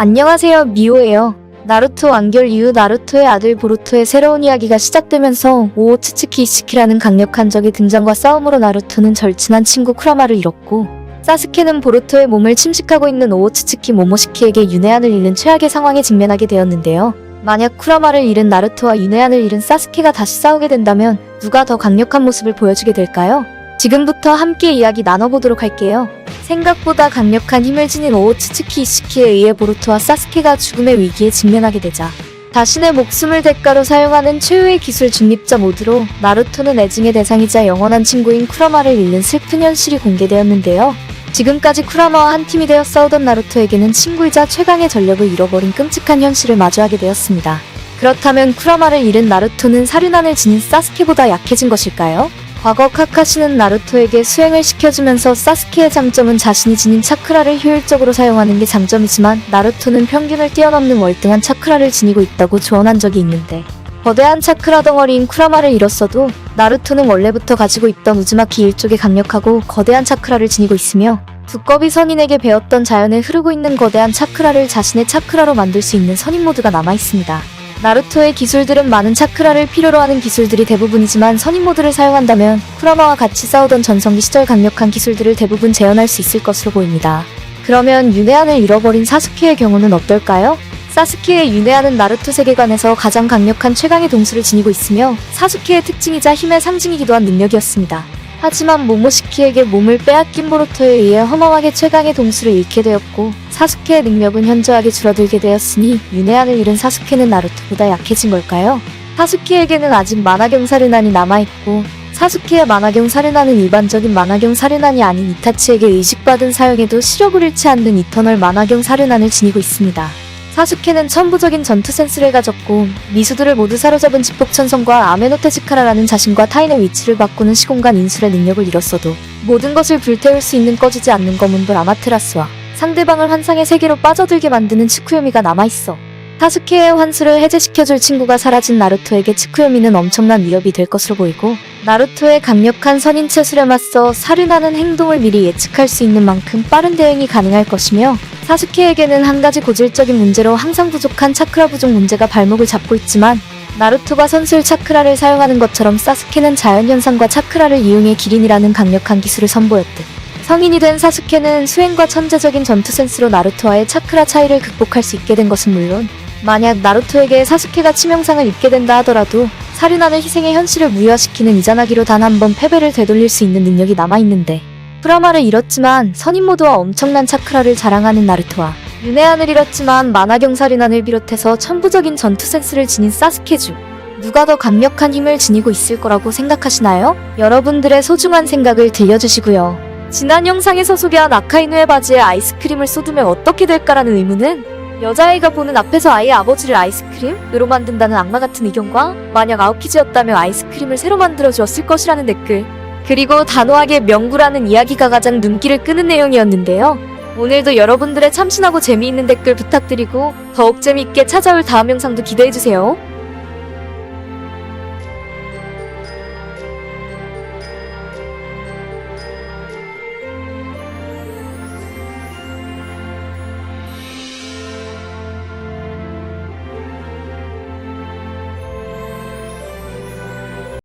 안녕하세요, 미호예요. 나루토 완결 이후 나루토의 아들 보루토의 새로운 이야기가 시작되면서 오오츠츠키 이츠키라는 강력한 적의 등장과 싸움으로 나루토는 절친한 친구 쿠라마를 잃었고 사스케는 보루토의 몸을 침식하고 있는 오오츠츠키 모모시키에게 윤회한을 잃는 최악의 상황에 직면하게 되었는데요. 만약 쿠라마를 잃은 나루토와 윤회한을 잃은 사스케가 다시 싸우게 된다면 누가 더 강력한 모습을 보여주게 될까요? 지금부터 함께 이야기 나눠보도록 할게요. 생각보다 강력한 힘을 지닌 오오츠츠키 이시키에 의해 보루토와 사스케가 죽음의 위기에 직면하게 되자 자신의 목숨을 대가로 사용하는 최후의 기술 중립자 모드로 나루토는 애증의 대상이자 영원한 친구인 쿠라마를 잃는 슬픈 현실이 공개되었는데요. 지금까지 쿠라마와 한 팀이 되어 싸우던 나루토에게는 친구이자 최강의 전력을 잃어버린 끔찍한 현실을 마주하게 되었습니다. 그렇다면 쿠라마를 잃은 나루토는 사륜안을 지닌 사스케보다 약해진 것일까요? 과거 카카시는 나루토에게 수행을 시켜주면서 사스케의 장점은 자신이 지닌 차크라를 효율적으로 사용하는 게 장점이지만 나루토는 평균을 뛰어넘는 월등한 차크라를 지니고 있다고 조언한 적이 있는데 거대한 차크라 덩어리인 쿠라마를 잃었어도 나루토는 원래부터 가지고 있던 우즈마키 일족에 강력하고 거대한 차크라를 지니고 있으며 두꺼비 선인에게 배웠던 자연에 흐르고 있는 거대한 차크라를 자신의 차크라로 만들 수 있는 선인 모드가 남아 있습니다. 나루토의 기술들은 많은 차크라를 필요로 하는 기술들이 대부분이지만 선인 모드를 사용한다면 쿠라마와 같이 싸우던 전성기 시절 강력한 기술들을 대부분 재현할 수 있을 것으로 보입니다. 그러면 윤회한을 잃어버린 사스케의 경우는 어떨까요? 사스케의 윤회한은 나루토 세계관에서 가장 강력한 최강의 동수를 지니고 있으며 사스케의 특징이자 힘의 상징이기도 한 능력이었습니다. 하지만 모모시키에게 몸을 빼앗긴 보루토에 의해 허망하게 최강의 동수를 잃게 되었고 사스케의 능력은 현저하게 줄어들게 되었으니 윤회한을 잃은 사스케는 나루토보다 약해진 걸까요? 사스케에게는 아직 만화경 사르난이 남아있고 사스케의 만화경 사르난은 일반적인 만화경 사르난이 아닌 이타치에게 의식받은 사용에도 시력을 잃지 않는 이터널 만화경 사르난을 지니고 있습니다. 사스케는 천부적인 전투 센스를 가졌고 미수들을 모두 사로잡은 집복천성과 아메노테즈카라라는 자신과 타인의 위치를 바꾸는 시공간 인술의 능력을 잃었어도 모든 것을 불태울 수 있는 꺼지지 않는 검은불 아마테라스와 상대방을 환상의 세계로 빠져들게 만드는 치쿠요미가 남아있어. 사스케의 환수를 해제시켜줄 친구가 사라진 나루토에게 치쿠요미는 엄청난 위협이 될 것으로 보이고 나루토의 강력한 선인 체술에 맞서 살인하는 행동을 미리 예측할 수 있는 만큼 빠른 대응이 가능할 것이며 사스케에게는 한 가지 고질적인 문제로 항상 부족한 차크라 부족 문제가 발목을 잡고 있지만 나루토가 선술 차크라를 사용하는 것처럼 사스케는 자연현상과 차크라를 이용해 기린이라는 강력한 기술을 선보였듯 성인이 된 사스케는 수행과 천재적인 전투 센스로 나루토와의 차크라 차이를 극복할 수 있게 된 것은 물론 만약 나루토에게 사스케가 치명상을 입게 된다 하더라도 살인하는 희생의 현실을 무효화시키는 이자나기로 단 한 번 패배를 되돌릴 수 있는 능력이 남아있는데 프라마를 잃었지만 선인 모드와 엄청난 차크라를 자랑하는 나루토와 윤회한을 잃었지만 만화경 살인한을 비롯해서 천부적인 전투 센스를 지닌 사스케 중 누가 더 강력한 힘을 지니고 있을 거라고 생각하시나요? 여러분들의 소중한 생각을 들려주시고요. 지난 영상에서 소개한 아카이누의 바지에 아이스크림을 쏟으면 어떻게 될까라는 의문은 여자아이가 보는 앞에서 아이의 아버지를 아이스크림으로 만든다는 악마 같은 의견과 만약 아웃키즈였다면 아이스크림을 새로 만들어 주었을 것이라는 댓글 그리고 단호하게 명구라는 이야기가 가장 눈길을 끄는 내용이었는데요. 오늘도 여러분들의 참신하고 재미있는 댓글 부탁드리고 더욱 재미있게 찾아올 다음 영상도 기대해주세요.